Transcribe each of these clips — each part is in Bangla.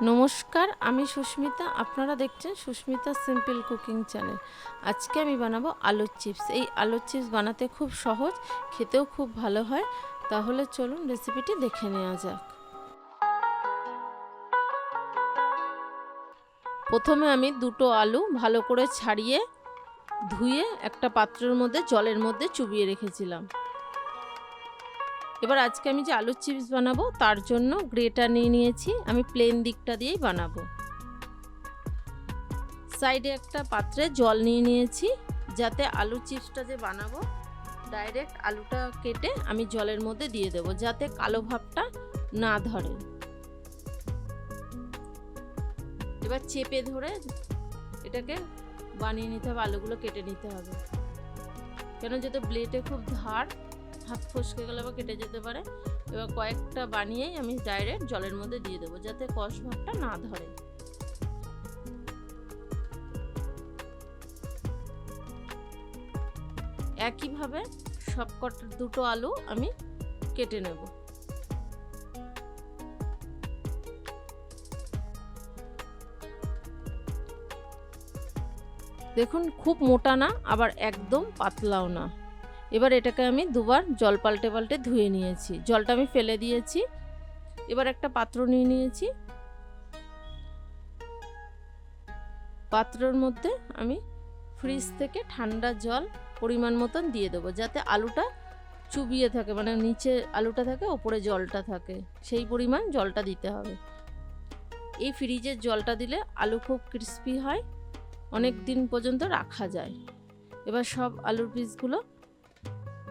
নমস্কার, আমি সুস্মিতা। আপনারা দেখছেন সুস্মিতা সিম্পল কুকিং চ্যানেল। আজকে আমি বানাবো আলুর চিপস। এই আলুর চিপস বানাতে খুব সহজ, খেতেও খুব ভালো হয়। তাহলে চলুন রেসিপিটি দেখে নেওয়া যাক। প্রথমে আমি দুটো আলু ভালো করে ছাড়িয়ে ধুয়ে একটা পাত্রের মধ্যে, জলের মধ্যে চুবিয়ে রেখেছিলাম। এবার আজকে আমি যে আলুর চিপস বানাবো, তার জন্য গ্রেটার নিয়ে নিয়েছি। আমি প্লেন দিকটা দিয়েই বানাবো। সাইডে একটা পাত্রে জল নিয়ে নিয়েছি, যাতে আলু চিপসটা যে বানাবো ডাইরেক্ট আলুটা কেটে আমি জলের মধ্যে দিয়ে দেবো, যাতে কালো ভাবটা না ধরে। এবার চেপে ধরে এটাকে বানিয়ে নিতে হবে, আলুগুলো কেটে নিতে হবে। কেন যেহেতু ব্লেডে খুব ধার হাত ফসকে গেলে বা কেটে যেতে পারে, এবার কয়েকটা বানিয়েই আমি ডাইরেক্ট জলের মধ্যে দিয়ে দেবো যাতে কষ না ধরে। একইভাবে সব কটা দুটো আলু আমি কেটে নেব। দেখুন খুব মোটা না, আবার একদম পাতলাও না। এবার এটাকে আমি দুবার জল পাল্টে পাল্টে ধুয়ে নিয়েছি। জলটা আমি ফেলে দিয়েছি। এবার একটা পাত্র নিয়ে নিয়েছি। পাত্রের মধ্যে আমি ফ্রিজ থেকে ঠান্ডা জল পরিমাণ মতন দিয়ে দেবো, যাতে আলুটা চুবিয়ে থাকে মানে নিচে আলুটা থাকে, ওপরে জলটা থাকে। সেই পরিমাণ জলটা দিতে হবে। এই ফ্রিজের জলটা দিলে আলু খুব ক্রিস্পি হয়, অনেক দিন পর্যন্ত রাখা যায়। এবার সব আলুর পিসগুলো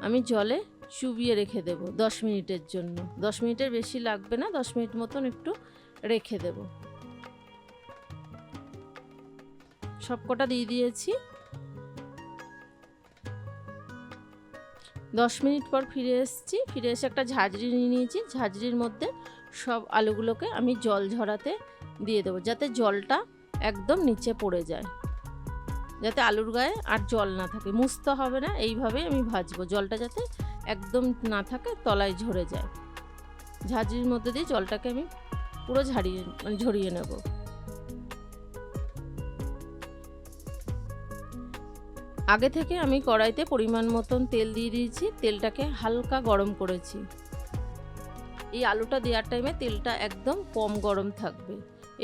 আমি জলে চুবিয়ে রেখে দেব দশ মিনিটের জন্য। দশ মিনিটের বেশি লাগবে না, দশ মিনিট মতন একটু রেখে দেব। সব কটা দিয়ে দিয়েছি। দশ মিনিট পর ফিরে এসেছি। ফিরে এসে একটা ঝাঁঝরি নিয়ে নিয়েছি। ঝাঁঝরির মধ্যে সব আলুগুলোকে আমি জল ঝরাতে দিয়ে দেবো, যাতে জলটা একদম নিচে পড়ে যায়। যাতে আলুর গায়ে আর জল না থাকে। মুছতে হবে না, এইভাবেই আমি ভাজবো। জলটা যাতে একদম না থাকে, তলায় ঝরে যায়। ঝাঁঝরির মধ্যে দিয়ে জলটাকে আমি পুরো ঝাড়িয়ে মানে ঝরিয়ে নেব। আগে থেকে আমি কড়াইতে পরিমাণ মতন তেল দিয়ে দিয়েছি। তেলটাকে হালকা গরম করেছি। এই আলুটা দেওয়ার টাইমে তেলটা একদম কম গরম থাকবে।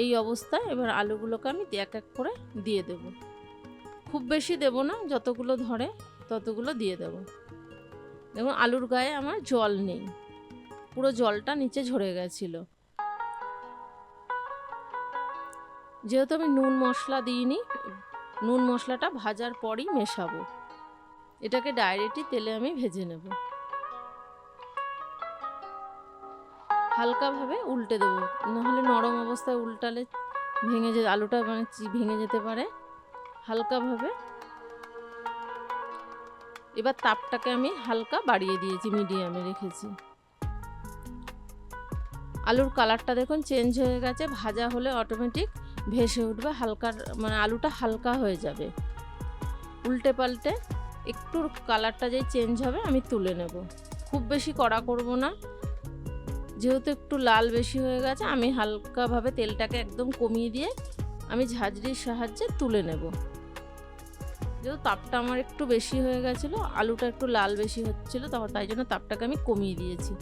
এই অবস্থায় এবার আলুগুলোকে আমি এক এক করে দিয়ে দেবো। খুব বেশি দেব না, যতগুলো ধরে ততগুলো দিয়ে দেব। দেখুন আলুর গায়ে আমার জল নেই, পুরো জলটা নিচে ঝরে গেছিল। যেহেতু আমি নুন মশলা দিইনি, নুন মশলাটা ভাজার পরই মেশাবো। এটাকে ডাইরেক্টই তেলে আমি ভেজে নেব। হালকাভাবে উল্টে দেবো, নাহলে নরম অবস্থায় উল্টালে ভেঙে যে, আলুটা মানে ভেঙে যেতে পারে। হালকাভাবে। এবার তাপটাকে আমি হালকা বাড়িয়ে দিয়েছি, মিডিয়ামে রেখেছি। আলুর কালারটা দেখুন চেঞ্জ হয়ে গেছে, ভাজা হলে অটোমেটিক ভেসে উঠবে হালকা মানে আলুটা হালকা হয়ে যাবে। উল্টে পাল্টে একটু কালারটা যেই চেঞ্জ হবে আমি তুলে নেব। খুব বেশি কড়া করব না। যেহেতু একটু লাল বেশি হয়ে গেছে, আমি হালকাভাবে তেলটাকে একদম কমিয়ে দিয়ে আমি ঝাঁঝরির সাহায্যে তুলে নেব। যেহেতু তাপটা আমার একটু বেশি হয়ে গেছিল, আলুটা একটু লাল বেশি হচ্ছিল তখন তাই জন্য তাপটাকে আমি কমিয়ে দিয়েছি।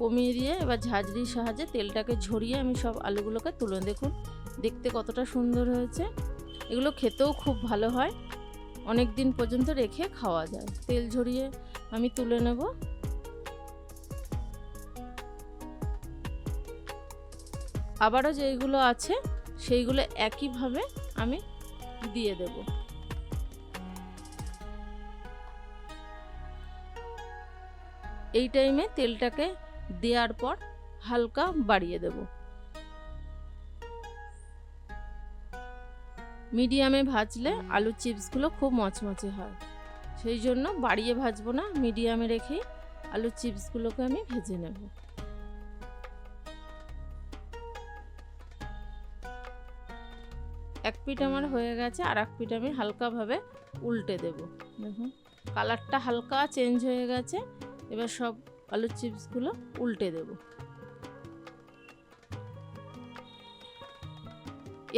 কমিয়ে দিয়ে এবার ঝাঁঝরির সাহায্যে তেলটাকে ঝরিয়ে আমি সব আলুগুলোকে তুলে দেখুন, দেখতে কতটা সুন্দর হয়েছে। এগুলো খেতেও খুব ভালো হয়। অনেক দিন পর্যন্ত রেখে খাওয়া যায়। তেল ঝরিয়ে আমি তুলে নেব। আবারও যেইগুলো আছে সেইগুলো একইভাবে আমি দিয়ে দেব। এই টাইমে তেলটাকে দেওয়ার পর হালকা বাড়িয়ে দেব। মিডিয়ামে ভাজলে আলুর চিপসগুলো খুব মচমচে হয়। সেই জন্য বাড়িয়ে ভাজবো না, মিডিয়ামে রেখেই আলুর চিপসগুলোকে আমি ভেজে নেব। এক পিঠ আমার হয়ে গেছে আর এক পিঠ আমি হালকাভাবে উল্টে দেব। দেখুন, কালারটা হালকা চেঞ্জ হয়ে গেছে, এবার সব আলুর চিপসগুলো উল্টে দেব।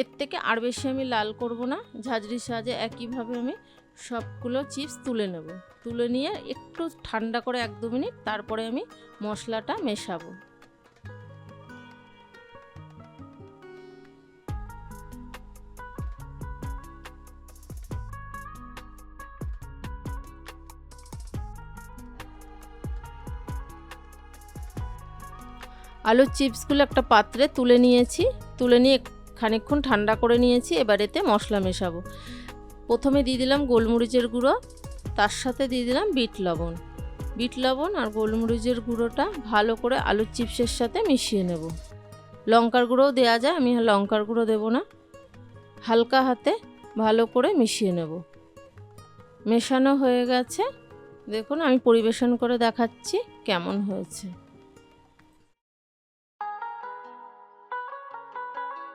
এর থেকে আর বেশি আমি লাল করব না ঝাঁঝরির সাহায্যে একইভাবে আমি সবগুলো চিপস তুলে নেব। তুলে নিয়ে একটু ঠান্ডা করে এক দু মিনিট, তারপরে আমি মশলাটা মেশাবো। আলুর চিপসগুলো একটা পাত্রে তুলে নিয়েছি, তুলে নিয়ে খানিকক্ষণ ঠান্ডা করে নিয়েছি, এবার এতে মশলা মেশাবো। প্রথমে দিয়ে দিলাম গোলমরিচের গুঁড়ো, তার সাথে দিয়ে দিলাম বিট লবণ। বিট লবণ আর গোলমরিচের গুঁড়োটা ভালো করে আলুর চিপসের সাথে মিশিয়ে নেব। লঙ্কার গুঁড়োও দেওয়া যায়, আমি লঙ্কার গুঁড়ো দেবো না। হালকা হাতে ভালো করে মিশিয়ে নেব। মেশানো হয়ে গেছে। দেখুন, আমি পরিবেশন করে দেখাচ্ছি কেমন হয়েছে।